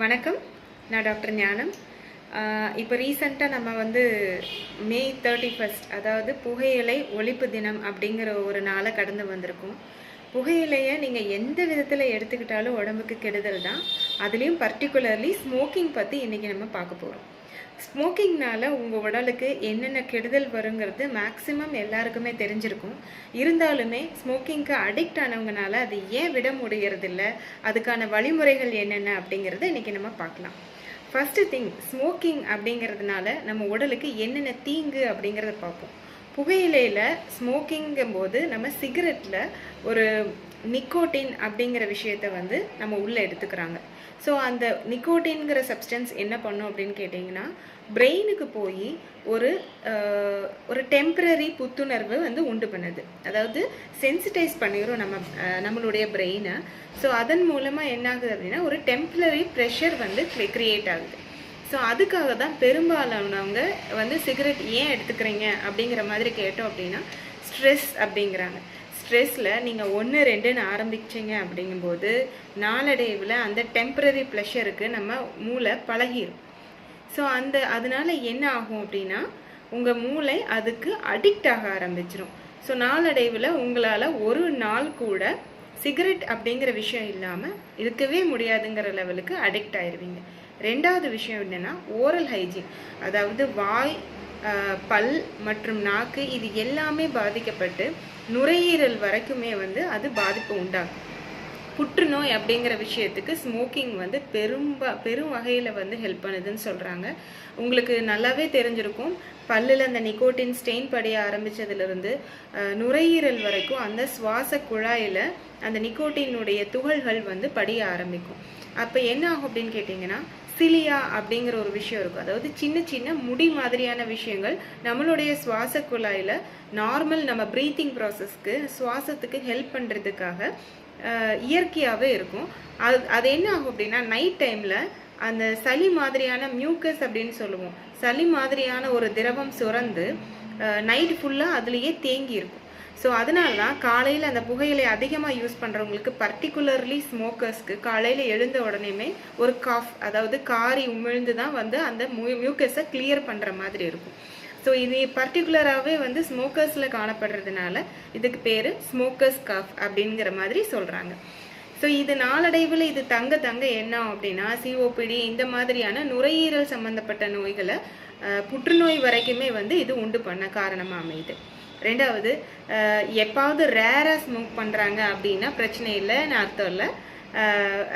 வணக்கம். நான் டாக்டர் ஞானம். இப்போ ரீசண்டாக நம்ம வந்து மே தேர்ட்டி ஃபஸ்ட் அதாவது புகையிலை ஒழிப்பு தினம் அப்படிங்கிற ஒரு நாளை கடந்து வந்திருக்கோம். புகையிலையை நீங்கள் எந்த விதத்தில் எடுத்துக்கிட்டாலும் உடம்புக்கு கெடுதல் தான். அதுலேயும் பர்டிகுலர்லி ஸ்மோக்கிங் பற்றி இன்றைக்கி நம்ம பார்க்க போகிறோம் ஸ்மோக்கிங்னால உங்கள் உடலுக்கு என்னென்ன கெடுதல் வருங்கிறது மேக்ஸிமம் எல்லாருக்குமே தெரிஞ்சிருக்கும். இருந்தாலுமே ஸ்மோக்கிங்க்கு அடிக்ட் ஆனவங்கனால அது ஏன் விட முடியறதில்ல? அதுக்கான வழிமுறைகள் என்னென்ன அப்படிங்கிறத இன்றைக்கி நம்ம பார்க்கலாம். ஃபஸ்ட்டு திங் ஸ்மோக்கிங் அப்படிங்கிறதுனால நம்ம உடலுக்கு என்னென்ன தீங்கு அப்படிங்கிறத பார்ப்போம். புகையிலையில் ஸ்மோக்கிங்கும் போது நம்ம சிகரெட்டில் ஒரு நிக்கோட்டின் அப்படிங்கிற விஷயத்த வந்து நம்ம உள்ளே எடுத்துக்கிறாங்க. ஸோ அந்த நிக்கோட்டின்கிற சப்ஸ்டன்ஸ் என்ன பண்ணும் அப்படின்னு கேட்டிங்கன்னா பிரெயினுக்கு போய் ஒரு ஒரு டெம்பரரி புத்துணர்வு வந்து உண்டு பண்ணுது. அதாவது சென்சிடைஸ் பண்ணிடும் நம்ம நம்மளுடைய பிரெயினை ஸோ அதன் மூலமாக என்ன ஆகுது அப்படின்னா ஒரு டெம்பரரி ப்ரெஷர் வந்து க்ரியேட் ஆகுது. ஸோ அதுக்காக தான் பெரும்பாலானவங்க வந்து சிகரெட் ஏன் எடுத்துக்கிறீங்க அப்படிங்கிற மாதிரி கேட்டோம் அப்படின்னா ஸ்ட்ரெஸ் அப்படிங்கிறாங்க. ஸ்ட்ரெஸ்ஸில் நீங்கள் ஒன்று ரெண்டுன்னு ஆரம்பிச்சீங்க அப்படிங்கும்போது நாளடைவில் அந்த டெம்பரரி ப்ளஷருக்கு நம்ம மூளை பழகிரும். ஸோ அந்த அதனால என்ன ஆகும் அப்படின்னா உங்கள் மூளை அதுக்கு அடிக்ட் ஆக ஆரம்பிச்சிடும் ஸோ நாளடைவில் உங்களால் ஒரு நாள் கூட சிகரெட் அப்படிங்கிற விஷயம் இல்லாமல் இருக்கவே முடியாதுங்கிற லெவலுக்கு அடிக்ட் ஆயிடுவீங்க ரெண்டாவது விஷயம் என்னென்னா ஓரல் ஹைஜீன் அதாவது வாய் பல் மற்றும் நாக்கு இது எல்லாமே பாதிக்கப்பட்டு நுரையீரல் வரைக்குமே வந்து அது பாதிப்பு உண்டாகும். புற்றுநோய் அப்படிங்கிற விஷயத்துக்கு ஸ்மோக்கிங் வந்து பெரும் பெரும் வகையில் வந்து ஹெல்ப் பண்ணுதுன்னு சொல்கிறாங்க உங்களுக்கு நல்லாவே தெரிஞ்சிருக்கும். பல்லில் அந்த நிக்கோட்டின் ஸ்டெயின் படிய ஆரம்பித்ததுலேருந்து நுரையீரல் வரைக்கும் அந்த சுவாச குழாயில் அந்த நிக்கோட்டினுடைய துகள்கள் வந்து படிய ஆரம்பிக்கும். அப்போ என்ன ஆகும் அப்படின்னு கேட்டிங்கன்னா சிலியா அப்படிங்கிற ஒரு விஷயம் இருக்கும். அதாவது சின்ன சின்ன முடி மாதிரியான விஷயங்கள் நம்மளுடைய சுவாச குழாயில் நார்மல் நம்ம ப்ரீத்திங் ப்ராசஸ்க்கு சுவாசத்துக்கு ஹெல்ப் பண்ணுறதுக்காக இயற்கையாகவே இருக்கும். அது அது என்ன ஆகும் அப்படின்னா நைட் டைமில் அந்த சளி மாதிரியான மியூக்கஸ் அப்படின்னு சொல்லுவோம். சளி மாதிரியான ஒரு திரவம் சுரந்து நைட் ஃபுல்லாக அதுலேயே தேங்கி இருக்கும். ஸோ அதனால தான் காலையில் அந்த புகையிலை அதிகமாக யூஸ் பண்ணுறவங்களுக்கு பர்டிகுலர்லி ஸ்மோக்கர்ஸ்க்கு காலையில் எழுந்த உடனேமே ஒரு காஃப் அதாவது காரி உமிழ்ந்து தான் வந்து அந்த மியூக்கஸை கிளியர் பண்ணுற மாதிரி இருக்கும். ஸோ இது பர்டிகுலராகவே வந்து ஸ்மோக்கர்ஸில் காணப்படுறதுனால இதுக்கு பேர் ஸ்மோக்கர்ஸ் காஃப் அப்படிங்கிற மாதிரி சொல்கிறாங்க ஸோ இது நாளடைவில் இது தங்க தங்க என்ன அப்படின்னா சிஓபிடி இந்த மாதிரியான நுரையீரல் சம்மந்தப்பட்ட நோய்களை புற்றுநோய் வரைக்குமே வந்து இது உண்டு பண்ண காரணமாக அமையுது. ரெண்டாவது எப்பாவது ரேராக ஸ்மோக் பண்ணுறாங்க அப்படின்னா பிரச்சனை இல்லைன்னு அர்த்தம் இல்லை.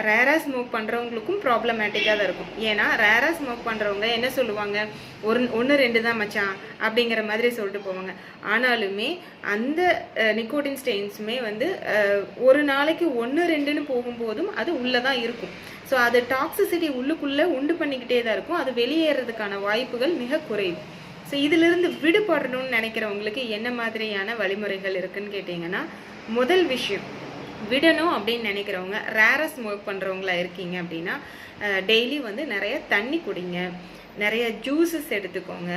ரேராக ஸ்மோக் பண்ணுறவங்களுக்கும் ப்ராப்ளமேட்டிக்காக தான் இருக்கும். ஏன்னா ரேராக ஸ்மோக் பண்ணுறவங்க என்ன சொல்லுவாங்க? ஒரு ஒன்று ரெண்டு தான் மச்சான் அப்படிங்கிற மாதிரி சொல்லிட்டு போவாங்க. ஆனாலுமே அந்த நிக்கோட்டின் ஸ்டெயின்ஸுமே வந்து ஒரு நாளைக்கு ஒன்று ரெண்டுன்னு போகும்போதும் அது உள்ளே தான் இருக்கும். ஸோ அது டாக்ஸிசிட்டி உள்ளுக்குள்ளே உண்டு பண்ணிக்கிட்டே தான் இருக்கும். அது வெளியேறதுக்கான வாய்ப்புகள் மிக குறைவு. ஸோ இதிலிருந்து விடுபடணும்னு நினைக்கிறவங்களுக்கு என்ன மாதிரியான வழிமுறைகள் இருக்குன்னு கேட்டிங்கன்னா முதல் விஷயம் விடணும் அப்படின்னு நினைக்கிறவங்க ரேரஸ் ஸ்மோக் பண்ணுறவங்களா இருக்கீங்க அப்படின்னா டெய்லி வந்து நிறைய தண்ணி குடிங்க. நிறைய ஜூஸஸ் எடுத்துக்கோங்க.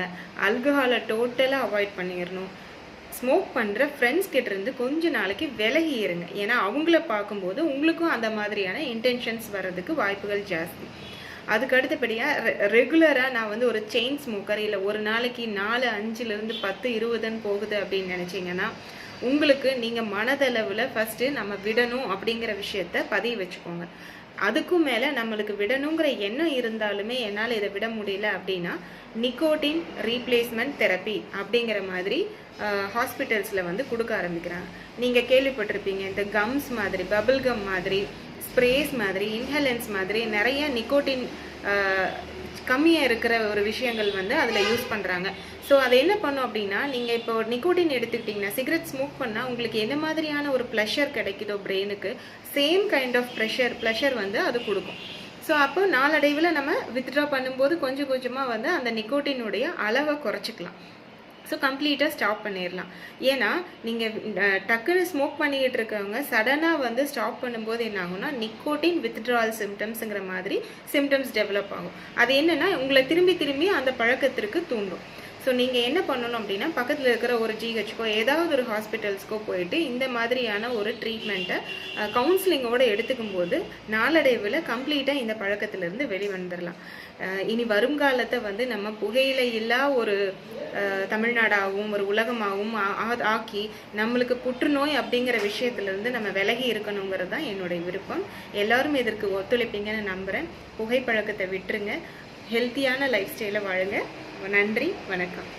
அல்கஹாலை டோட்டலாக அவாய்ட் பண்ணிடணும். ஸ்மோக் பண்ணுற ஃப்ரெண்ட்ஸ் கிட்ட இருந்து கொஞ்ச நாளைக்கு விலகி இருங்க. ஏன்னா அவங்கள பார்க்கும்போது உங்களுக்கும் அந்த மாதிரியான இன்டென்ஷன்ஸ் வர்றதுக்கு வாய்ப்புகள் ஜாஸ்தி. அதுக்கு அடுத்தபடியாக ரெகுலராக நான் வந்து ஒரு செயின் ஸ்மோக்கர் இல்லை ஒரு நாளைக்கு நாலு அஞ்சுலேருந்து பத்து இருபதுன்னு போகுது அப்படின்னு நினச்சிங்கன்னா உங்களுக்கு நீங்கள் மனதளவில் ஃபஸ்ட்டு நம்ம விடணும் அப்படிங்கிற விஷயத்த பதிய வச்சுக்கோங்க. அதுக்கும் மேலே நம்மளுக்கு விடணுங்கிற எண்ணம் இருந்தாலுமே என்னால் இதை விட முடியல அப்படின்னா நிக்கோட்டின் ரீப்ளேஸ்மெண்ட் தெரப்பி அப்படிங்கிற மாதிரி ஹாஸ்பிட்டல்ஸில் வந்து கொடுக்க ஆரம்பிக்கிறாங்க. நீங்கள் கேள்விப்பட்டிருப்பீங்க இந்த கம்ஸ் மாதிரி பபிள் கம் மாதிரி ஸ்ப்ரேஸ் மாதிரி இன்ஹலன்ஸ் மாதிரி நிறைய நிக்கோட்டின் கம்மியாக இருக்கிற ஒரு விஷயங்கள் வந்து அதில் யூஸ் பண்ணுறாங்க ஸோ அது என்ன பண்ணும் அப்படின்னா நீங்கள் இப்போ நிக்கோட்டின் எடுத்துக்கிட்டிங்கன்னா சிகரெட் ஸ்மோக் பண்ணால் உங்களுக்கு எந்த மாதிரியான ஒரு ப்ளஷர் கிடைக்குதோ பிரெயினுக்கு same kind of pressure pleasure வந்து அது கொடுக்கும். ஸோ அப்போ நாளடைவில் நம்ம வித்ட்ரா பண்ணும்போது கொஞ்சம் கொஞ்சமாக வந்து அந்த நிக்கோட்டினுடைய அளவை குறைச்சிக்கலாம். ஸோ கம்ப்ளீட்டாக ஸ்டாப் பண்ணிடலாம் ஏன்னா நீங்கள் டக்குன்னு ஸ்மோக் பண்ணிக்கிட்டு இருக்கவங்க சடனாக வந்து ஸ்டாப் பண்ணும்போது என்ன ஆகும்னா நிக்கோட்டின் வித்ட்ரால் சிம்டம்ஸுங்கிற மாதிரி சிம்டம்ஸ் டெவலப் ஆகும். அது என்னன்னா உங்களை திரும்பி திரும்பி அந்த பழக்கத்திற்கு தூண்டும். ஸோ நீங்கள் என்ன பண்ணணும் அப்படின்னா பக்கத்தில் இருக்கிற ஒரு ஜிஹெச்க்கோ ஏதாவது ஒரு ஹாஸ்பிட்டல்ஸ்க்கோ போயிட்டு இந்த மாதிரியான ஒரு ட்ரீட்மெண்ட்டை கவுன்சிலிங்கோடு எடுத்துக்கும் போது நாளடைவில் கம்ப்ளீட்டாக இந்த பழக்கத்திலிருந்து வெளிவந்துடலாம் இனி வருங்காலத்தை வந்து நம்ம புகையில இல்லா ஒரு தமிழ்நாடாகவும் ஒரு உலகமாகவும் ஆ- ஆக்கி நம்மளுக்கு புற்றுநோய் அப்படிங்கிற விஷயத்திலிருந்து நம்ம விலகி இருக்கணுங்கிறது தான் என்னுடைய விருப்பம். எல்லாரும் இதற்கு ஒத்துழைப்பீங்கன்னு நம்புகிறேன் புகைப்பழக்கத்தை விட்டுருங்க. ஹெல்த்தியான லைஃப் ஸ்டைலை வாழுங்க. நன்றி வணக்கம்.